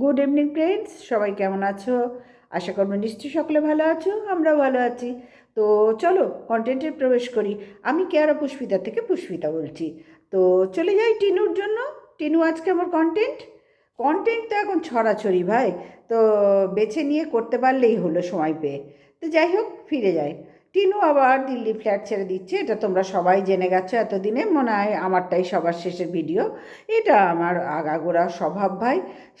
Good evening friends সবাই কেমন আছো? আশা করব নিশ্চয়ই সকলে ভালো আছো, আমরাও ভালো আছি। তো চলো কন্টেন্টে প্রবেশ করি। আমি কেয়ারা পুষ্পিতা থেকে পুষ্পিতা বলছি। তো চলে যাই টিনুর জন্য। টিনু, আজকে আমার কন্টেন্ট কন্টেন্ট তো এখন ছড়াছড়ি ভাই। তো বেছে নিয়ে করতে পারলেই হলো সময় পেয়ে। তো যাই হোক, ফিরে যাই। টিনু আবার দিল্লি ফ্ল্যাট ছেড়ে দিচ্ছে, এটা তোমরা সবাই জেনে গেছো এতদিনে, মনে হয় আমারটাই সবার শেষের ভিডিও। এটা আমার আগাগোড়া স্বভাব ভাই,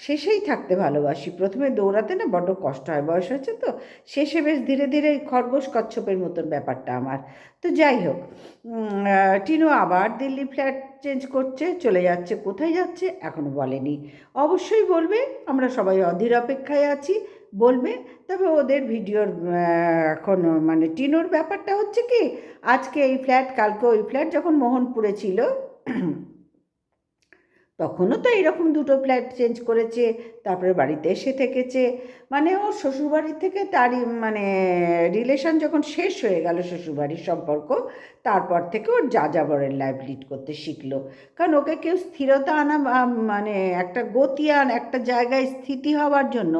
শেষেই থাকতে ভালোবাসি। প্রথমে দৌড়াতে না বড্ড কষ্ট হয়, বয়স হয়েছে তো, শেষে বেশ ধীরে ধীরে খরগোশ কচ্ছপের মতন ব্যাপারটা আমার। তো যাই হোক টিনু আবার দিল্লি ফ্ল্যাট চেঞ্জ করছে, চলে যাচ্ছে, কোথায় যাচ্ছে এখনও বলেনি। অবশ্যই বলবে, আমরা সবাই অধীর অপেক্ষায় আছি, বলবে। তবে ওদের ভিডিওর এখন মানে টিনোর ব্যাপারটা হচ্ছে কি, আজকে এই ফ্ল্যাট, কালকে ওই ফ্ল্যাট যখন মোহনপুরে ছিল তখনও তো এইরকম দুটো ফ্ল্যাট চেঞ্জ করেছে, তারপরে বাড়িতে এসে থেকেছে। মানে ওর শ্বশুরবাড়ির থেকে তারই মানে রিলেশন যখন শেষ হয়ে গেল শ্বশুরবাড়ির সম্পর্ক, তারপর থেকে ওর যা যাবরের লাইফ লিড করতে শিখলো। কারণ ওকে কেউ স্থিরতা আনা মানে একটা গতি আন, একটা জায়গায় স্থিতি হওয়ার জন্য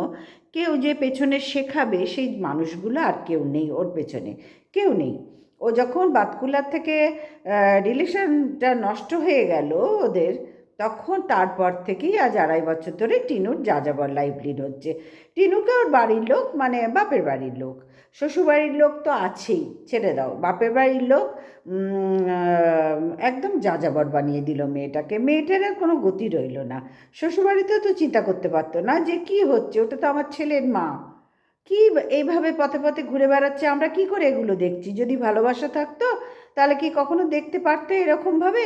কেউ যে পেছনে শেখাবে, সেই মানুষগুলো আর কেউ নেই ওর পেছনে, কেউ নেই। ও যখন বাতকুলার থেকে রিলেশনটা নষ্ট হয়ে গেল ওদের তখন তারপর থেকেই আজ আড়াই বছর ধরে টিনুর যা যাবার লাইফ লিড হচ্ছে। টিনুকে ওর বাড়ির লোক মানে বাপের বাড়ির লোক। শ্বশুরবাড়ির লোক তো আছেই, ছেড়ে দাও। বাপের বাড়ির লোক একদম যা যাবার বানিয়ে দিল মেয়েটাকে। মেয়েটার আর কোনো গতি রইল না। শ্বশুরবাড়িতেও তো চিন্তা করতে পারতো না যে কি হচ্ছে, ওটা তো আমার ছেলের মা। কি এইভাবে পথে পথে ঘুরে বেড়াচ্ছে, আমরা কি করে এগুলো দেখছি? যদি ভালোবাসা থাকতো তাহলে কি কখনো দেখতে পারতে এরকমভাবে?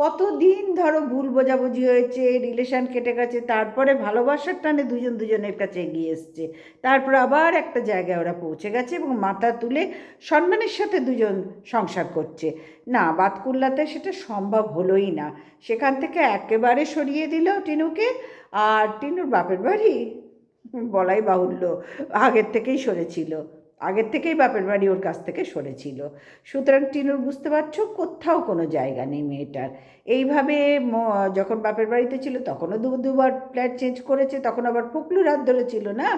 কতদিন ধরো ভুল বোঝাবুঝি হয়েছে রিলেশন কেটে গেছে, তারপরে ভালোবাসার টানে দুজন দুজনের কাছে এগিয়ে এসছে, তারপর আবার একটা জায়গায় ওরা পৌঁছে গেছে এবং মাথা তুলে সম্মানের সাথে দুজন সংসার করছে। না, বাতকুল্লাতে সেটা সম্ভব হলোই না। সেখান থেকে একেবারে সরিয়ে দিল টিনুকে, আর টিনুর বাপের বাড়ি? বলাই বাহুল্য, আগের থেকেই সরেছিল। আগের থেকেই বাপের বাড়ি ওর কাছ থেকে সরেছিল। সুতরাং টিনুর বুঝতে পারছ, কোথাও কোনো জায়গা নেই মেয়েটার। এইভাবে যখন বাপের বাড়িতে ছিল, তখনও দু, দুবার ফ্ল্যাট চেঞ্জ করেছে, তখন আবার ফকলুর হাত ধরেছিল না?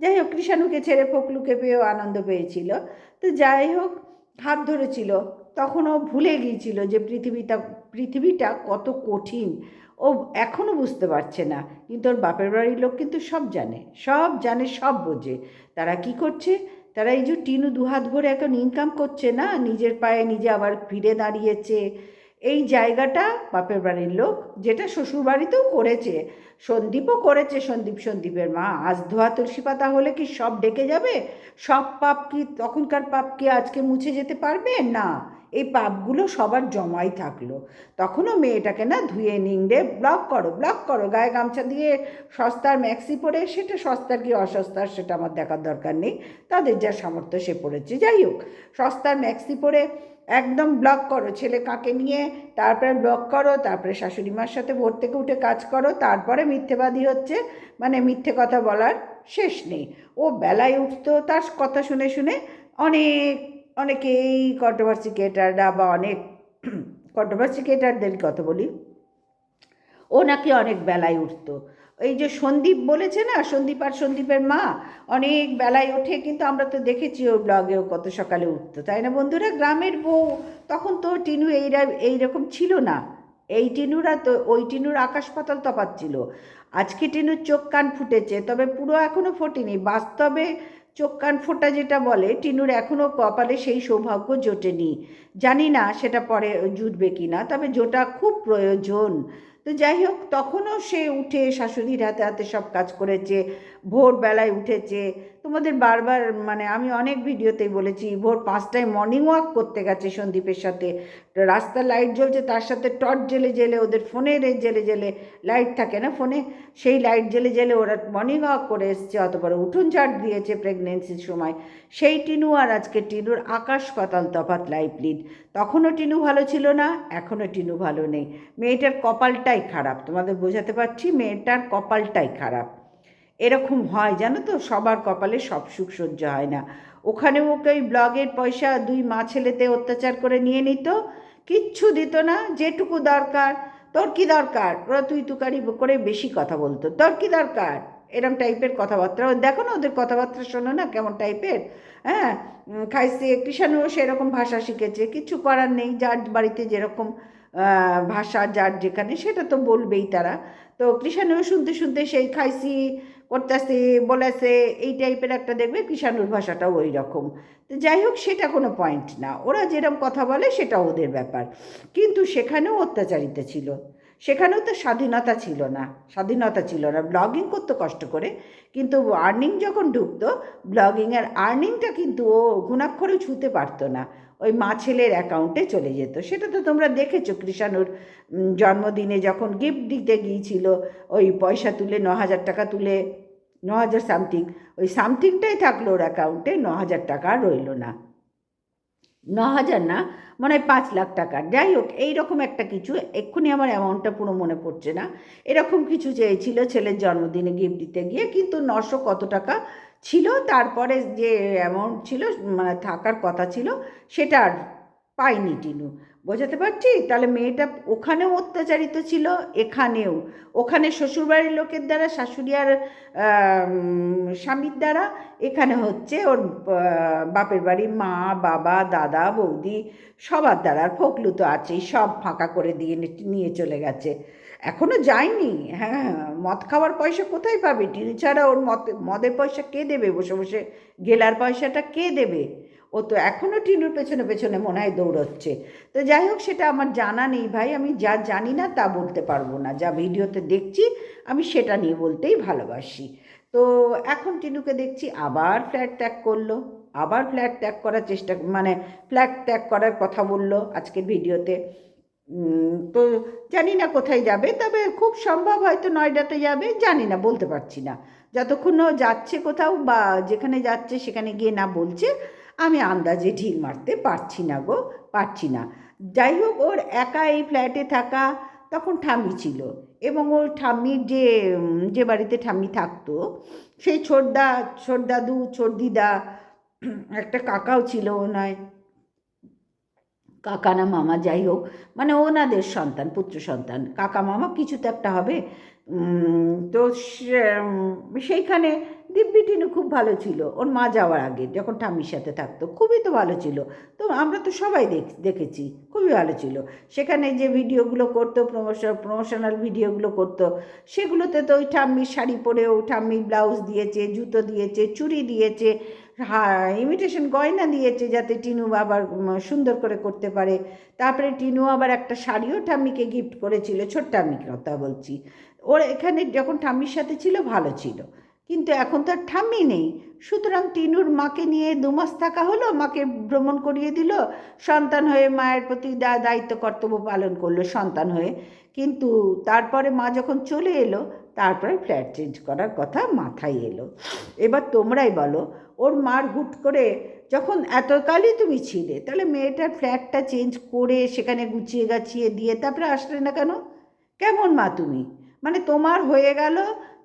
যাই হোক, কৃষাণুকে ছেড়ে ফকলুকে পেয়েও আনন্দ পেয়েছিল। তো যাই হোক, হাত ধরেছিল। তখন ও ভুলে গিয়েছিল যে পৃথিবীটা পৃথিবীটা কত কঠিন। ও এখনও বুঝতে পারছে না। কিন্তু ওর বাপের বাড়ির লোক কিন্তু সব জানে সব জানে, সব বোঝে। তারা কি করছে? তারা এই যে টিনু দুহাত ভরে এখন ইনকাম করছে না, নিজের পায়ে নিজে আবার ফিরে দাঁড়িয়েছে। এই জায়গাটা বাপের বাড়ির লোক, যেটা শ্বশুর বাড়িতেও করেছে, সন্দীপও করেছে সন্দীপ, সন্দীপের মা। আজ ধোয়া তুলসী পাতা হলে কি সব ডেকে যাবে? সব পাপ কি তখনকার পাপ কি আজকে মুছে যেতে পারবে? না। এই পাপগুলো সবার জমাই থাকল। তখনও মেয়েটাকে না ধুয়ে নিংড়ে ব্লক করো ব্লক করো, গায়ে গামছা দিয়ে সস্তার ম্যাক্সি পরে সেটা সস্তার কি অসস্তার সেটা আমার দেখার দরকার নেই, তাদের যা সামর্থ্য সে পড়েছে যাই হোক, সস্তার ম্যাক্সি পরে একদম ব্লক করো, ছেলে কাকে নিয়ে তারপরে ব্লক করো, তারপরে শাশুড়ি মার সাথে ভোর থেকে উঠে কাজ করো, তারপরে মিথ্যেবাদী হচ্ছে মানে মিথ্যে কথা বলার শেষ নেই। ও বেলায় উঠতো, তার কথা শুনে শুনে অনেক অনেকেই কন্ট্রোভার্সি ক্রিয়েটাররা বা অনেক কন্ট্রোভার্সি ক্রিয়েটারদের কথা বলি, ও নাকি অনেক বেলায় উঠতো। এই যে সন্দীপ বলেছে না, সন্দীপ আর সন্দীপের মা, অনেক বেলায় ওঠে, কিন্তু আমরা তো দেখেছি ওর ব্লগেও কত সকালে উঠতো, তাই না বন্ধুরা? গ্রামের বউ, তখন তো টিনু এইরা, এইরকম ছিল না। এই টিনুরা তো, ওই টিনুর আকাশ পাতাল তফাৎ ছিল। আজকে টিনুর চোখ কান ফুটেছে, তবে পুরো এখনও ফোটেনি। বাস্তবে চোখ কান ফোটা যেটা বলে, টিনুর এখনও কপালে সেই সৌভাগ্য জোটেনি। জানি না সেটা পরে জুটবে কি না তবে জোটা খুব প্রয়োজন। তো যাই হোক, তখনও সে উঠে শাশুড়ির হাতে হাতে সব কাজ করেছে, ভোরবেলায় উঠেছে তোমাদের বারবার মানে আমি অনেক ভিডিওতেই বলেছি, ভোর পাঁচটায় মর্নিং ওয়াক করতে গেছে সন্দীপের সাথে। রাস্তার লাইট জ্বলছে, তার সাথে টর্চ জেলে জেলে ওদের ফোনের জেলে জেলে লাইট থাকে না ফোনে সেই লাইট জেলে জেলে ওরা মর্নিং ওয়াক করে এসছে, অতপর উঠোন ঝাড় দিয়েছে প্রেগনেন্সির সময়। সেই টিনু আর আজকে টিনুর আকাশ পাতাল তফাৎ লাইফ লিড তখনও টিনু ভালো ছিল না, এখনও টিনু ভালো নেই। মেয়েটার কপালটাই খারাপ, তোমাদের বোঝাতে পারছি? মেয়েটার কপালটাই খারাপ। এরকম হয়, জানো তো? সবার কপালে সব সুখ সহ্য হয় না। ওখানে ওকে ওই ব্লগের পয়সা দুই মা ছেলেতে অত্যাচার করে নিয়ে নিত। কিচ্ছু দিত না, যেটুকু দরকার। তোর কি দরকার? ওরা তুই তুকারি করে বেশি কথা বলতো। তোর কি দরকার? এরম টাইপের কথাবার্তা। দেখো না ওদের কথাবার্তা শোনো না কেমন টাইপের? হ্যাঁ? খাইছে কৃষাণুও সেরকম ভাষা শিখেছে। কিছু করার নেই, যার বাড়িতে যেরকম ভাষা, যার যেখানে, সেটা তো বলবেই তারা। তো কৃষাণুও শুনতে শুনতে সেই খাইছি করতেছে, বলেছে, এই টাইপের একটা দেখবে কৃষাণুর ভাষাটাও ওই রকম তো যাই হোক, সেটা কোনো পয়েন্ট না। ওরা যেরকম কথা বলে, সেটা ওদের ব্যাপার। কিন্তু সেখানেও অত্যাচারিত ছিল। সেখানেও তো স্বাধীনতা ছিল না। স্বাধীনতা ছিল না। ব্লগিং করতো কষ্ট করে। কিন্তু আর্নিং যখন ঢুকতো ব্লগিংয়ের আর্নিংটা কিন্তু ও ঘুণাক্ষরেও ছুঁতে পারতো না। ওই মা ছেলের অ্যাকাউন্টে চলে যেত। সেটা তো তোমরা দেখেছ কৃষাণুর জন্মদিনে যখন গিফট দিতে গিয়েছিল, ওই পয়সা তুলে ন হাজার টাকা তুলে ন হাজার সামথিং। ওই সামথিংটাই থাকল ওর অ্যাকাউন্টে ন হাজার টাকা রইল না। ন হাজার না, মনে হয় পাঁচ লাখ টাকা। যাই হোক, এইরকম একটা কিছু, এক্ষুনি আমার অ্যামাউন্টটা পুরো মনে পড়ছে না। এরকম কিছু চেয়েছিল ছেলের জন্মদিনে গিফট দিতে গিয়ে, কিন্তু নশো কত টাকা ছিল, তারপরে যে অ্যামাউন্ট ছিল মানে থাকার কথা ছিল, সেটা আর পাইনি টিনু। বোঝাতে পারছি? তাহলে মেয়েটা ওখানেও অত্যাচারিত ছিল, এখানেও। ওখানে শ্বশুরবাড়ির লোকের দ্বারা শাশুড়ি আর স্বামীর দ্বারা, এখানে হচ্ছে ওর বাপের বাড়ির মা, বাবা, দাদা, বৌদি, সবার দ্বারা। আর ফকলু তো আছেই, সব ফাঁকা করে দিয়ে নিয়ে চলে গেছে। এখনও যায়নি? হ্যাঁ মদ খাওয়ার পয়সা কোথায় পাবে? টিনি ছাড়া ওর মদ মদের পয়সা কে দেবে? বসে বসে গেলার পয়সাটা কে দেবে? ও তো এখনও টিনুর পেছনে পেছনে মনে হয় দৌড়চ্ছে। তো যাই হোক, সেটা আমার জানা নেই ভাই, আমি যা জানি না তা বলতে পারব না। যা ভিডিওতে দেখছি, আমি সেটা নিয়ে বলতেই ভালোবাসি। তো এখন টিনুকে দেখছি, আবার ফ্ল্যাট ত্যাগ করল, আবার ফ্ল্যাট ত্যাগ করার চেষ্টা মানে ফ্ল্যাট ত্যাগ করার কথা বলল আজকের ভিডিওতে। তো জানি না কোথায় যাবে, তবে খুব সম্ভব হয়তো নয়ডাতে যাবে, জানি না, বলতে পারছি না। যতক্ষণ যাচ্ছে কোথাও বা যেখানে যাচ্ছে সেখানে গিয়ে না বলছে আমি আন্দাজে ঢিল মারতে পারছি না গো, পারছি না। যাই হোক, ওর একা এই ফ্ল্যাটে থাকা তখন ঠাম্মি ছিল এবং ওর ঠাম্মির যে যে বাড়িতে ঠাম্মি থাকতো, সেই ছোটদা ছোট দাদু ছোট দিদা একটা কাকাও ছিল নয় কাকা না মামা, যাই হোক মানে ওনাদের সন্তান, পুত্র সন্তান। কাকা মামা কিছু তো একটা হবে। তো সেইখানে দিব্যি টিনু খুব ভালো ছিল। ওর মা যাওয়ার আগে যখন ঠাম্মির সাথে থাকতো, খুবই তো ভালো ছিল। তো আমরা তো সবাই দেখ, দেখেছি, খুবই ভালো ছিল। সেখানে যে ভিডিওগুলো করতো প্রমোশন প্রমোশনাল ভিডিওগুলো করতো, সেগুলোতে তো ওই ঠাম্মির শাড়ি পরেও, ঠাম্মির ব্লাউজ দিয়েছে, জুতো দিয়েছে, চুড়ি দিয়েছে হ্যাঁ ইমিটেশন গয়না দিয়েছে যাতে টিনু আবার সুন্দর করে করতে পারে। তারপরে টিনু আবার একটা শাড়িও ঠাম্মিকে গিফট করেছিল, ছোট্ট ঠাম্মির কথা বলছি। ওর এখানে যখন ঠাম্মির সাথে ছিল, ভালো ছিল। কিন্তু এখন তো আর ঠাম্মি নেই। সুতরাং টিনুর মাকে নিয়ে দুমাস থাকা হলো, মাকে ভ্রমণ করিয়ে দিল, সন্তান হয়ে মায়ের প্রতি দায়িত্ব, কর্তব্য পালন করল সন্তান হয়ে। কিন্তু তারপরে মা যখন চলে এলো, তারপরে ফ্ল্যাট চেঞ্জ করার কথা মাথায় এলো। এবার তোমরাই বলো, ওর মার হুট করে যখন এতকালই তুমি ছিলে, তাহলে মেয়েটার ফ্ল্যাটটা চেঞ্জ করে সেখানে গুছিয়ে গাছিয়ে দিয়ে তারপরে আসলে না কেন? কেমন মা তুমি? মানে তোমার হয়ে গেল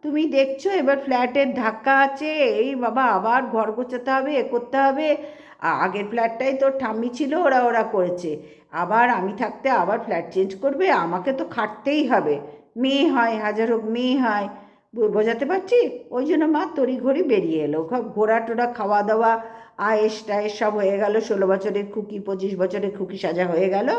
তুমি দেখছ, এবার ফ্ল্যাটের ধাক্কা আছে। এই বাবা, আবার ঘর গোছাতে হবে, এ করতে হবে। আগের ফ্ল্যাটটাই তোর ঠাম্মি ছিল, ওরা ওরা করেছে। আবার আমি থাকতে আবার ফ্ল্যাট চেঞ্জ করবে, আমাকে তো খাটতেই হবে। মেয়ে হয়, হাজার হোক মেয়ে হয়। বোঝাতে পারছি? ওই জন্য মা তড়ি ঘড়ি বেরিয়ে এলো। ঘ- ঘোরা টোরা খাওয়া দাওয়া, আয়েস টায়েস সব হয়ে গেল। ষোলো বছরের খুকি, পঁচিশ বছরের খুকি সাজা হয়ে গেল।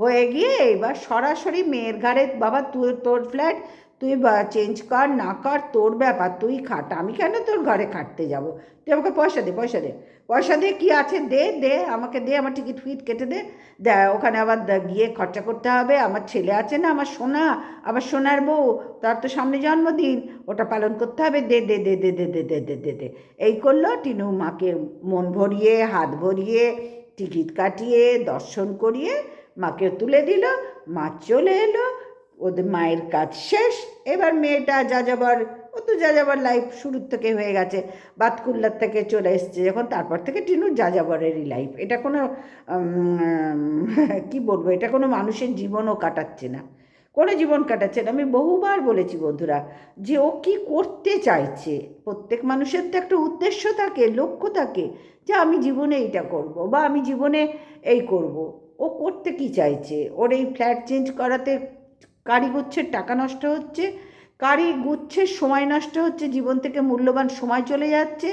হয়ে গিয়ে এবার সরাসরি মেয়ের ঘাড়ে, বাবা তোর ফ্ল্যাট তুই চেঞ্জ কর, না কর, তোর ব্যাপার, তুই খাট। আমি কেন তোর ঘরে খাটতে যাব? তুই আমাকে পয়সা দে পয়সা দে। পয়সা দে, কি আছে দে দে, আমাকে দে, আমার টিকিট ফিট কেটে দে। দে, ওখানে আবার গিয়ে খরচা করতে হবে। আমার ছেলে আছে না, আমার সোনা আবার সোনার বউ, তার তো সামনে জন্মদিন, ওটা পালন করতে হবে। দে দে দে দে দে দে দে দে দে দে। এই করল, টিনু মাকে মন ভরিয়ে, হাত ভরিয়ে, টিকিট কাটিয়ে, দর্শন করিয়ে মাকে তুলে দিল। মা চলে এলো ওদের মায়ের কাজ শেষ। এবার মেয়েটা যা যাবার ও তো যা যাবার লাইফ শুরুর থেকে হয়ে গেছে। বাতকুল্লার থেকে চলে এসছে যখন, তারপর থেকে টিনুর যা যাবারেরই লাইফ এটা কোনো কি বলব, এটা কোনো মানুষের জীবনও কাটাচ্ছে না। কোনো জীবন কাটাচ্ছে না। আমি বহুবার বলেছি বন্ধুরা যে ও কি করতে চাইছে। প্রত্যেক মানুষের তো একটা উদ্দেশ্য থাকে, লক্ষ্য থাকে যে আমি জীবনে এইটা করব বা আমি জীবনে এই করব। ও করতে কি চাইছে? ওর এই ফ্ল্যাট চেঞ্জ করাতে কারিগরছের টাকা নষ্ট হচ্ছে, কারি গুচ্ছের সময় নষ্ট হচ্ছে, জীবন থেকে মূল্যবান সময় চলে যাচ্ছে,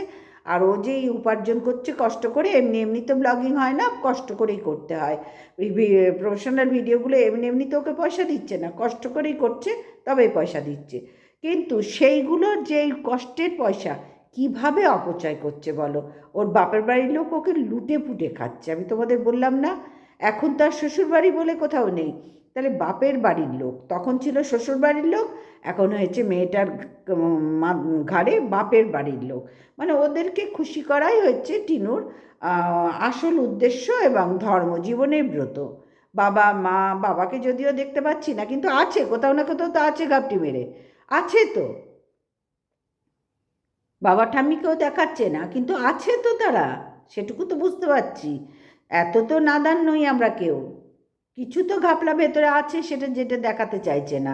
আর ও যে উপার্জন করছে কষ্ট করে, এমনি এমনি তো ব্লগিং হয় না, কষ্ট করেই করতে হয়। প্রফেশনাল ভিডিওগুলো এমনি এমনি তো ওকে পয়সা দিচ্ছে না, কষ্ট করেই করছে, তবেই পয়সা দিচ্ছে। কিন্তু সেইগুলোর যেই কষ্টের পয়সা, কীভাবে অপচয় করছে বলো? ওর বাপের বাড়ির লোক ওকে লুটে পুটে খাচ্ছে, আমি তোমাদের বললাম না? এখন তার শ্বশুর বাড়ি বলে কোথাও নেই। তাহলে বাপের বাড়ির লোক। তখন ছিল শ্বশুর বাড়ির লোক, এখন হয়েছে মেয়েটার ঘাড়ে বাপের বাড়ির লোক। মানে ওদেরকে খুশি করাই হচ্ছে টিনুর আসল উদ্দেশ্য এবং ধর্ম, জীবনের ব্রত। বাবা, মা, বাবাকে যদিও দেখতে পাচ্ছি না, কিন্তু আছে, কোথাও না কোথাও তো আছে গাপটি মেরে। আছে তো। বাবা ঠাম্মিকেও দেখাচ্ছে না, কিন্তু আছে তো তারা, সেটুকু তো বুঝতে পারছি। এত তো নাদান নই আমরা কেউ। কিছু তো ঘাপলা ভেতরে আছে, সেটা যেটা দেখাতে চাইছে না।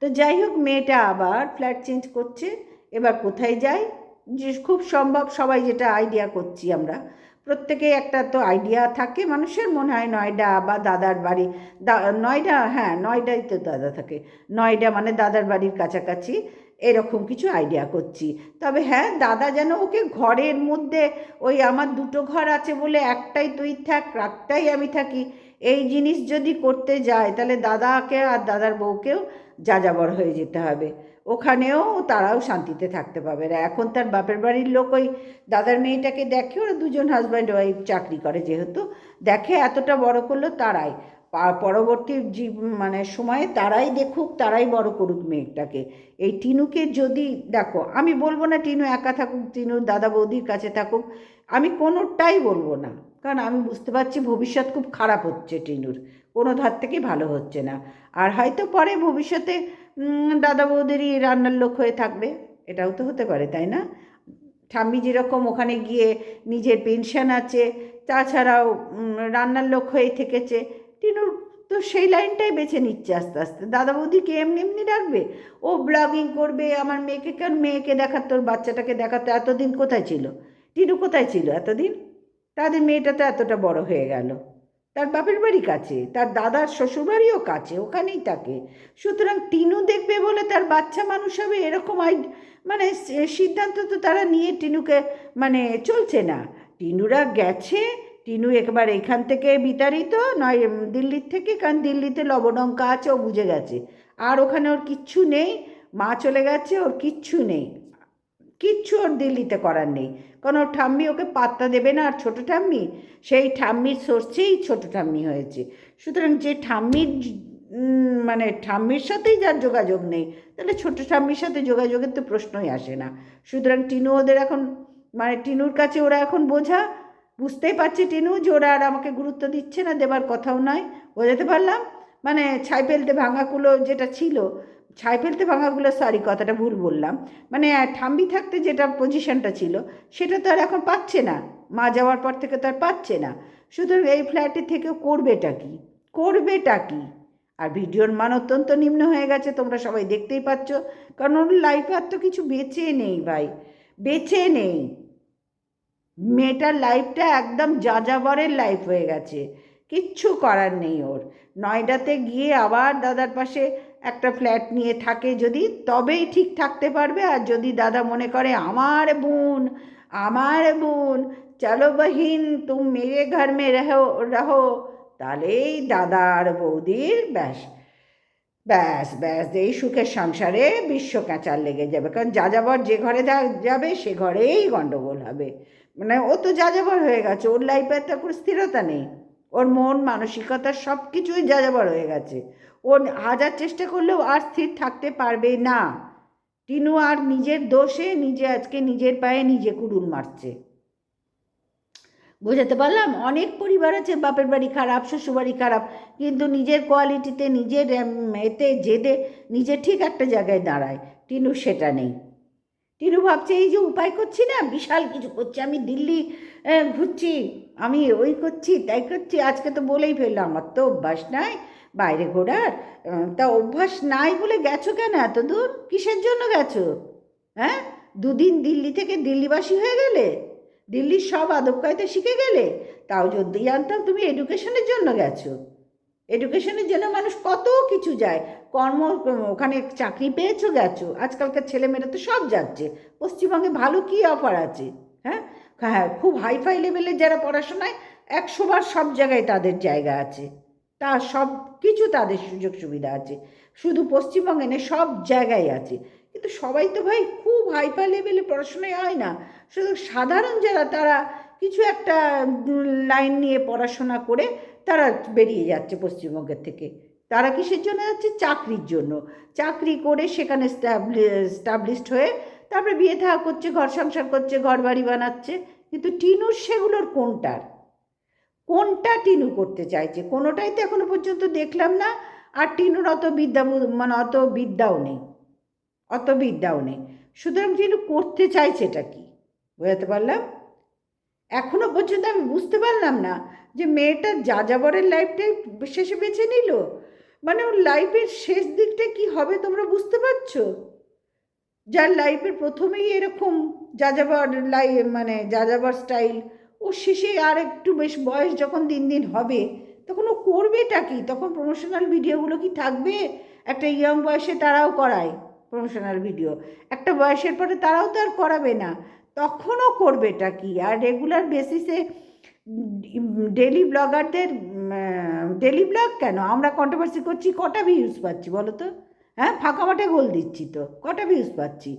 তো যাই হোক, মেয়েটা আবার ফ্ল্যাট চেঞ্জ করছে, এবার কোথায় যায়? যে খুব সম্ভব, সবাই যেটা আইডিয়া করছি আমরা। প্রত্যেকে একটা তো আইডিয়া থাকে, মানুষের মনে হয় নয়ডা বা দাদার বাড়ি, দা, নয়ডা হ্যাঁ নয়ডাই তো দাদা থাকে। নয়ডা মানে দাদার বাড়ির কাছাকাছি, এরকম কিছু আইডিয়া করছি। তবে হ্যাঁ দাদা যেন ওকে ঘরের মধ্যে, ওই আমার দুটো ঘর আছে বলে একটাই তুই থাক, রাতটাই আমি থাকি। এই জিনিস যদি করতে যায়, তাহলে দাদাকে আর দাদার বউকেও যাযাবর হয়ে যেতে হবে। ওখানেও তারাও শান্তিতে থাকতে পারবে না এখন তার বাপের বাড়ির লোক ওই দাদার মেয়েটাকে দেখে ওরা দুজন হাজব্যান্ড ওয়াইফ চাকরি করে যেহেতু। দেখে এতটা বড় করল তারাই। পরবর্তী জীব মানে সময়ে তারাই দেখুক, তারাই বড় করুক মেয়েটাকে এই টিনুকে যদি, দেখো, আমি বলব না টিনু একা থাকুক, টিনু দাদা বৌদির কাছে থাকুক, আমি কোনোটাই বলব না। কারণ আমি বুঝতে পারছি ভবিষ্যৎ খুব খারাপ হচ্ছে টিনুর, কোনো ধার থেকে ভালো হচ্ছে না। আর হয়তো পরে ভবিষ্যতে দাদা বৌদেরই রান্নার লোক হয়ে থাকবে, এটাও তো হতে পারে, তাই না? ঠাম্মি যেরকম ওখানে গিয়ে নিজের পেনশন আছে, তাছাড়াও রান্নার লোক হয়ে থেকেছে টিনুর তো সেই লাইনটাই বেছে নিচ্ছে আস্তে আস্তে। দাদা বৌদিকে এমনি এমনি রাখবে ও ব্লগিং করবে, আমার মেয়েকে কেন মেয়েকে দেখাতো ওর বাচ্চাটাকে দেখাতো, এতদিন কোথায় ছিল? টিনু কোথায় ছিল এতদিন? তাদের মেয়েটা তো এতটা বড় হয়ে গেল। তার বাপের বাড়ি কাছে, তার দাদার শ্বশুরবাড়িও কাছে, ওখানেই থাকে। সুতরাং টিনু দেখবে বলে তার বাচ্চা মানুষ হবে এরকম আই মানে সিদ্ধান্ত তো তারা নিয়ে টিনুকে মানে চলছে না। টিনুরা গেছে টিনু একবার এখান থেকে বিতাড়িত? নয় দিল্লির থেকে? কারণ দিল্লিতে লবণঙ্কা আছে, ও বুঝে গেছে। আর ওখানে ওর কিচ্ছু নেই। মা চলে গেছে, ওর কিচ্ছু নেই। কিচ্ছু ওর দিল্লিতে করার নেই। কারণ ওর ঠাম্মি ওকে পাত্তা দেবে না। আর ছোটো ঠাম্মি, সেই ঠাম্মির সোর্সেই ছোটো ঠাম্মি হয়েছে। সুতরাং যে ঠাম্মির মানে ঠাম্মির সাথেই যার যোগাযোগ নেই, তাহলে ছোটো ঠাম্মির সাথে যোগাযোগের তো প্রশ্নই আসে না। সুতরাং টিনু ওদের এখন মানে টিনুর কাছে ওরা এখন বোঝা বুঝতেই পারছি টিনু যে ওরা আর আমাকে গুরুত্ব দিচ্ছে না, দেবার কথাও নয়। বোঝাতে পারলাম? মানে ছাই ফেলতে ভাঙাগুলো যেটা ছিল, ছাই ফেলতে ভাঙাগুলো সরি কথাটা ভুল বললাম। মানে ঠাম্বি থাকতে যেটা পজিশনটা ছিল, সেটা তো আর এখন পাচ্ছে না। মা যাওয়ার পর থেকে তো আর পাচ্ছে না। সুতরাং এই ফ্ল্যাটে থেকেও করবেটা কি? করবেটা কি? আর ভিডিওর মান অত্যন্ত নিম্ন হয়ে গেছে, তোমরা সবাই দেখতেই পাচ্ছ। কারণ ওর লাইফে আর তো কিছু বেঁচে নেই ভাই। বেঁচে নেই। মেয়েটার লাইফটা একদম যাযাবরের লাইফ হয়ে গেছে। কিচ্ছু করার নেই ওর। নয়ডাতে গিয়ে আবার দাদার পাশে একটা ফ্ল্যাট নিয়ে থাকে যদি, তবেই ঠিক থাকতে পারবে। আর যদি দাদা মনে করে, আমার বোন আমার বোন, চলো বহিন, তুম মেরে ঘর মে রহো রহো। তাহলেই দাদা আর বৌদির ব্যাস। ব্যাস ব্যাস, এই সুখের সংসারে বিশ্ব ক্যাঁচার লেগে যাবে। কারণ যে ঘরে যা- যাবে, সে ঘরেই গণ্ডগোল হবে। মানে ও তো যাযাবর হয়ে গেছে, ওর লাইফে একটা কোনো স্থিরতা নেই। ওর মন, মানসিকতা সব কিছুই যাযাবর হয়ে গেছে। ও হাজার চেষ্টা করলেও আর স্থির থাকতে পারবে না। টিনু আর নিজের দোষে নিজে আজকে নিজের পায়ে নিজে কুড়ুল মারছে। বোঝাতে পারলাম? অনেক পরিবার আছে, বাপের বাড়ি খারাপ শ্বশুরবাড়ি খারাপ, কিন্তু নিজের কোয়ালিটিতে নিজের এতে, জেদে নিজে ঠিক একটা জায়গায় দাঁড়ায়। টিনু সেটা নেই। টিনু ভাবছে, এই যে উপায় করছি না? বিশাল কিছু করছি। আমি দিল্লি ঘুরছি। আমি ওই করছি, তাই করছি। আজকে তো বলেই ফেললাম আমার তো অভ্যাস নাই। বাইরে ঘোরার তা অভ্যাস নাই বলে গেছো কেন এত দূর? কিসের জন্য গেছো? হ্যাঁ? দুদিন দিল্লি থেকে দিল্লিবাসী হয়ে গেলে? দিল্লির সব আদব কায়দা শিখে গেলে? তাও যদি জানতাম তুমি এডুকেশনের জন্য গেছো। এডুকেশনের জন্য মানুষ কত কিছু যায়। কর্ম, ওখানে চাকরি পেয়েছ, গেছো। আজকালকার ছেলেমেয়েরা তো সব যাচ্ছে। পশ্চিমবঙ্গে ভালো কী অফার আছে? হ্যাঁ? হ্যাঁ খুব হাইফাই লেভেলের যারা পড়াশোনায়, একশোবার সব জায়গায় তাদের জায়গা আছে। তা সব কিছু তাদের সুযোগ সুবিধা আছে। শুধু পশ্চিমবঙ্গে নেই সব জায়গায় আছে। কিন্তু সবাই তো ভাই খুব হাইফাই লেভেলে পড়াশোনায় হয় না। শুধু সাধারণ যারা, তারা কিছু একটা লাইন নিয়ে পড়াশোনা করে তারা বেরিয়ে যাচ্ছে পশ্চিমবঙ্গের থেকে। তারা কিসের জন্য যাচ্ছে? চাকরির জন্য। চাকরি করে সেখানে স্টাবলিশড হয়ে তারপরে বিয়ে থাকা করছে, ঘর সংসার করছে ঘর বাড়ি বানাচ্ছে। কিন্তু টিনুর সেগুলোর কোনটার কোনটা টিনু করতে চাইছে? কোনোটাই তো এখনও পর্যন্ত দেখলাম না। আর টিনুর অত বিদ্যা মানে অত বিদ্যাও নেই। অত বিদ্যাও নেই। সুতরাং টিনু করতে চাইছে এটা কি? বোঝাতে পারলাম? এখনও পর্যন্ত আমি বুঝতে পারলাম না যে মেয়েটা যা যাবরের লাইফটাই শেষে বেছে নিল। মানে ওর লাইফের শেষ দিকটা কি হবে তোমরা বুঝতে পারছ? যার লাইফের প্রথমেই এরকম যাযাবর লাই মানে যাযাবর স্টাইল ও শেষে আর একটু বেশ বয়স যখন দিন দিন হবে, তখন ও করবেটা কি? তখন প্রমোশনাল ভিডিওগুলো কি থাকবে? একটা ইয়ং বয়সে তারাও করায় প্রমোশনাল ভিডিও একটা বয়সের পরে তারাও তো আর করাবে না, তখনও করবেটা কি? আর রেগুলার বেসিসে ডেলি ব্লগারদের ডেলি ব্লগ কেন? আমরা কন্ট্রোভার্সি করছি, কটা ভিউজ পাচ্ছি বলো তো? হ্যাঁ ফাঁকা মাঠে গোল দিচ্ছি তো, কটা ভিউজ পাচ্ছি?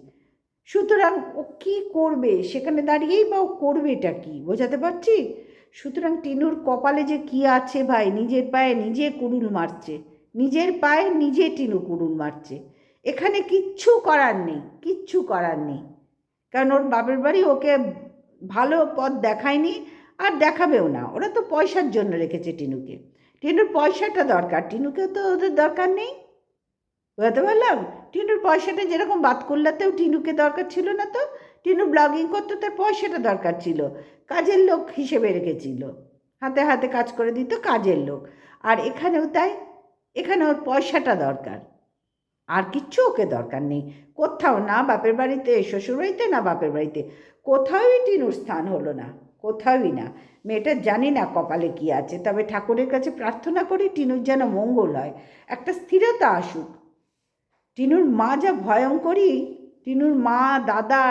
সুতরাং ও কী করবে? সেখানে দাঁড়িয়েই বা ও করবে এটা কি? বোঝাতে পারছি? সুতরাং টিনুর কপালে যে কি আছে ভাই, নিজের পায়ে নিজে কুড়ুল মারছে, নিজের পায়ে নিজে টিনু কুড়ুল মারছে। এখানে কিচ্ছু করার নেই, কিচ্ছু করার নেই। কারণ ওর বাপের বাড়ি ওকে ভালো পথ দেখায়নি আর দেখাবেও না। ওরা তো পয়সার জন্য রেখেছে টিনুকে। টিনুর পয়সাটা দরকার। টিনুকেও তো ওদের দরকার নেই। বুঝতে পারলাম? টিনুর পয়সাটা যেরকম বাদ করলাতেও টিনুকে দরকার ছিল না তো, টিনু ব্লগিং করতে, তার পয়সাটা দরকার ছিল। কাজের লোক হিসেবে রেখেছিল। হাতে হাতে কাজ করে দিত কাজের লোক। আর এখানেও তাই। এখানে ওর পয়সাটা দরকার। আর কিচ্ছু ওকে দরকার নেই। কোথাও না বাপের বাড়িতে, শ্বশুরবাড়িতে না বাপের বাড়িতে। কোথাওই টিনুর স্থান হলো না। কোথাওই না। মেয়েটা জানি না কপালে কি আছে। তবে ঠাকুরের কাছে প্রার্থনা করি টিনুর যেন মঙ্গল হয়। একটা স্থিরতা আসুক। টিনুর মা যা ভয়ঙ্করী, টিনুর মা, দাদা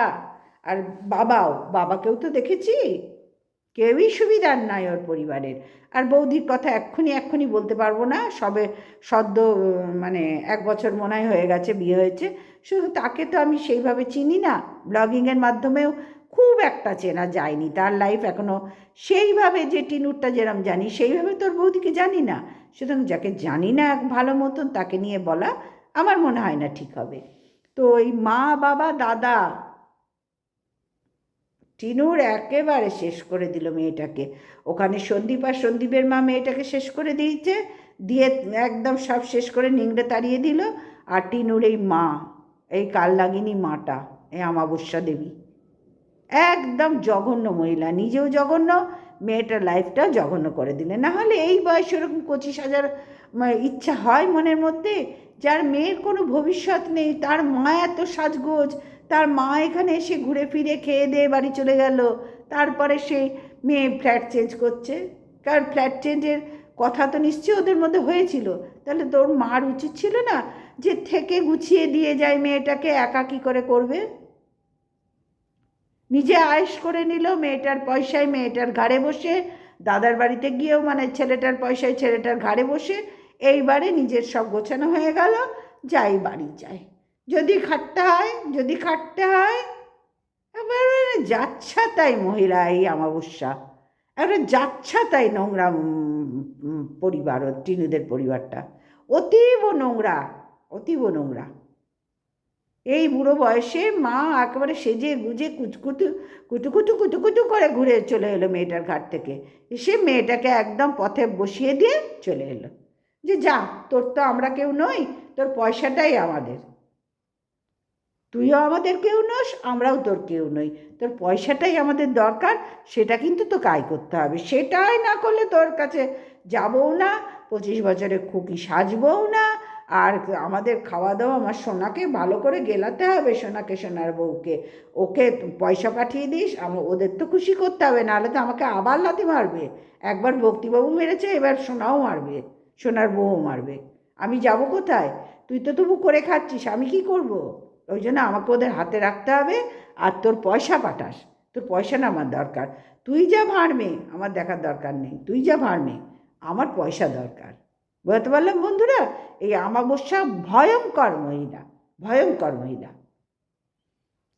আর বাবাও, বাবাকেও তো দেখেছি? কেউই সুবিধার নাই ওর পরিবারের। আর বৌদির কথা এক্ষুনি এক্ষুনি বলতে পারব না। সবে সদ্য মানে এক বছর মনে হয় হয়ে গেছে, বিয়ে হয়েছে। শুধু তাকে তো আমি সেইভাবে চিনি না। ব্লগিংয়ের মাধ্যমেও খুব একটা চেনা যায়নি তার লাইফ এখনও সেইভাবে যে টিনুরটা যেরম জানি, সেইভাবে তোর বৌদিকে জানি না। সুতরাং যাকে জানি না ভালো মতন, তাকে নিয়ে বলা আমার মনে হয় না ঠিক হবে। তো এই মা, বাবা, দাদা, টিনুর একেবারে শেষ করে দিল মেয়েটাকে। ওখানে সন্দীপ আর সন্দীপের মা মেয়েটাকে শেষ করে দিয়েছে, দিয়ে একদম সব শেষ করে নিংড়ে তাড়িয়ে দিল। আর টিনুর এই মা, এই কাল লাগিনি মাটা, এই আমাবস্যা দেবী। একদম জঘন্য মহিলা, নিজেও জঘন্য, মেয়েটার লাইফটাও জঘন্য করে দিলে না হলে এই বয়সে ওরকম পঁচিশ হাজার ইচ্ছা হয় মনের মধ্যে? যার মেয়ের কোনো ভবিষ্যৎ নেই, তার মা এত সাজগোজ, তার মা এখানে এসে ঘুরে ফিরে খেয়ে দিয়ে বাড়ি চলে গেল, তারপরে সে মেয়ে ফ্ল্যাট চেঞ্জ করছে। কারণ ফ্ল্যাট চেঞ্জের কথা তো নিশ্চয়ই ওদের মধ্যে হয়েছিল। তাহলে তোর মার উচিত ছিল না যে, থেকে গুছিয়ে দিয়ে যায় মেয়েটাকে, একা কী করে করবে? নিজে আয়েস করে নিল, মেয়েটার পয়সায় মেয়েটার ঘাড়ে বসে, দাদার বাড়িতে গিয়েও মানে ছেলেটার পয়সায় ছেলেটার ঘাড়ে বসে, এইবারে নিজের সব গোছানো হয়ে গেল, যাই বাড়ি যাই যদি খাটতে হয়, যদি খাটতে হয় এবারে যাচ্ছা তাই মহিলা এই অমাবস্যা। এবারে যাচ্ছা তাই নোংরা পরিবার টিনুদের পরিবারটা। অতীব নোংরা অতীব নোংরা। এই বুড়ো বয়সে মা একেবারে সেজে গুজে কুচকুটু কুটুকুটু কুটুকুটু করে ঘুরে চলে এলো মেয়েটার ঘাট থেকে। এসে মেয়েটাকে একদম পথে বসিয়ে দিয়ে চলে এলো। যে যা, তোর তো আমরা কেউ নই, তোর পয়সাটাই আমাদের। তুইও আমাদের কেউ নস, আমরাও তোর কেউ নই। তোর পয়সাটাই আমাদের দরকার, সেটা কিন্তু তো কাজ করতে হবে। সেটাই না করলে তোর কাছে যাবও না, পঁচিশ বছরে খুকি সাজবও না আর আমাদের খাওয়া দাওয়া আমার সোনাকে ভালো করে গেলাতে হবে সোনাকে সোনার বউকে। ওকে পয়সা পাঠিয়ে দিস আমার ওদের তো খুশি করতে হবে, নাহলে তো আমাকে আবার লাথি মারবে। একবার ভক্তিবাবু মেরেছে, এবার সোনাও মারবে, সোনার বউও মারবে। আমি যাব কোথায়? তুই তো তবু করে খাচ্ছিস, আমি কি করব? ওই জন্য আমাকে ওদের হাতে রাখতে হবে, আর তোর পয়সা পাঠাস। তোর পয়সা না আমার দরকার। তুই যা ভাড়মে আমার দেখার দরকার নেই। তুই যা ভাড়মে আমার পয়সা দরকার। বুঝতে পারলাম বন্ধুরা? এই আমাবস্যা ভয়ঙ্কর মহিলা ভয়ঙ্কর মহিলা।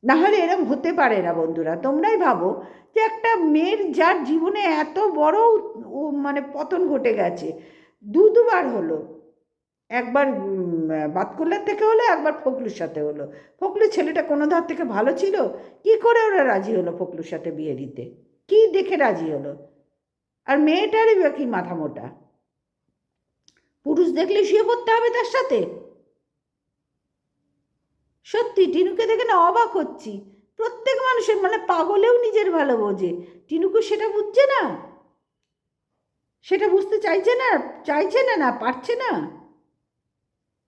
না হলে এরম হতে পারে না বন্ধুরা, তোমরাই ভাবো যে একটা মেয়ের যার জীবনে এত বড় মানে পতন ঘটে গেছে, দু, দুবার হলো। একবার বাতকুল্লার থেকে হলো, একবার ফকলুর সাথে হলো। ফকলুর ছেলেটা কোনো ধার থেকে ভালো ছিল? কি করে ওরা রাজি হলো ফকলুর সাথে বিয়ে দিতে? কি দেখে রাজি হলো? আর মেয়েটারই কি মাথা মোটা? পুরুষ দেখলে শুয়ে পড়তে হবে তার সাথে। সত্যি, টিনুকে দেখে না অবাক হচ্ছি। প্রত্যেক মানুষের মানে পাগলেও নিজের ভালো বোঝে। টিনুকু সেটা বুঝছে না? সেটা বুঝতে চাইছে না চাইছে না না, পারছে না?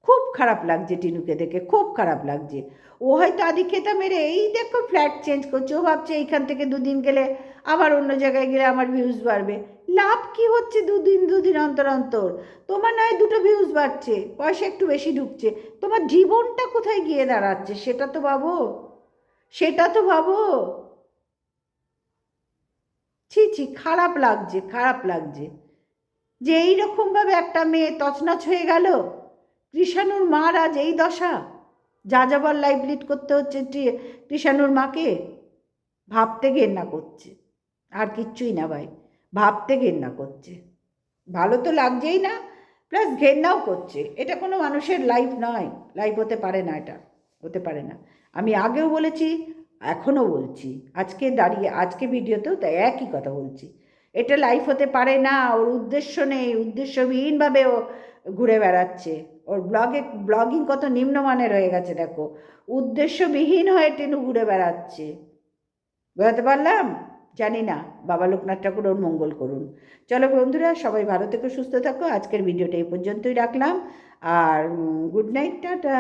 খুব খারাপ লাগছে টিনুকে দেখে, খুব খারাপ লাগছে। ও হয়তো আদি খেতা মেরে, এই দেখো ফ্ল্যাট চেঞ্জ করছে। ও ভাবছে, এইখান থেকে দুদিন গেলে আবার অন্য জায়গায় গেলে আমার ভিউজ বাড়বে। লাভ কি হচ্ছে দুদিন দুদিন অন্তর অন্তর? তোমার নয় দুটো ভিউজ বাড়ছে, পয়সা একটু বেশি ঢুকছে। তোমার জীবনটা কোথায় গিয়ে দাঁড়াচ্ছে সেটা তো ভাবো। সেটা তো ভাবো। ছি ছি, খারাপ লাগছে খারাপ লাগছে। যে এইরকমভাবে একটা মেয়ে তছনছ হয়ে গেল, কৃষাণুর মার আজ এই দশা। যা যাবার লাইভ লিড করতে হচ্ছে কৃষাণুর মাকে, ভাবতে ঘেন্না করছে। আর কিচ্ছুই না ভাই। ভাবতে ঘেন্না করছে। ভালো তো লাগছেই না প্লাস ঘেন্নাও করছে। এটা কোনো মানুষের লাইফ নয়। লাইফ হতে পারে না এটা, হতে পারে না। আমি আগেও বলেছি, এখনও বলছি। আজকে দাঁড়িয়ে, আজকে ভিডিওতেও তাই একই কথা বলছি। এটা লাইফ হতে পারে না, ওর উদ্দেশ্য নেই উদ্দেশ্যবিহীনভাবে ও ঘুরে বেড়াচ্ছে। ওর ব্লগে ব্লগিং কত নিম্নমানের হয়ে গেছে, দেখো। উদ্দেশ্যবিহীন হয়ে টেনু ঘুরে বেড়াচ্ছে। বোঝাতে পারলাম? জানি না, বাবা লোকনাথ ঠাকুর ওর মঙ্গল করুন। চলো বন্ধুরা, সবাই ভালো থেকো, সুস্থ থাকো। আজকের ভিডিওটা এই পর্যন্তই রাখলাম। আর গুড নাইট টাটা।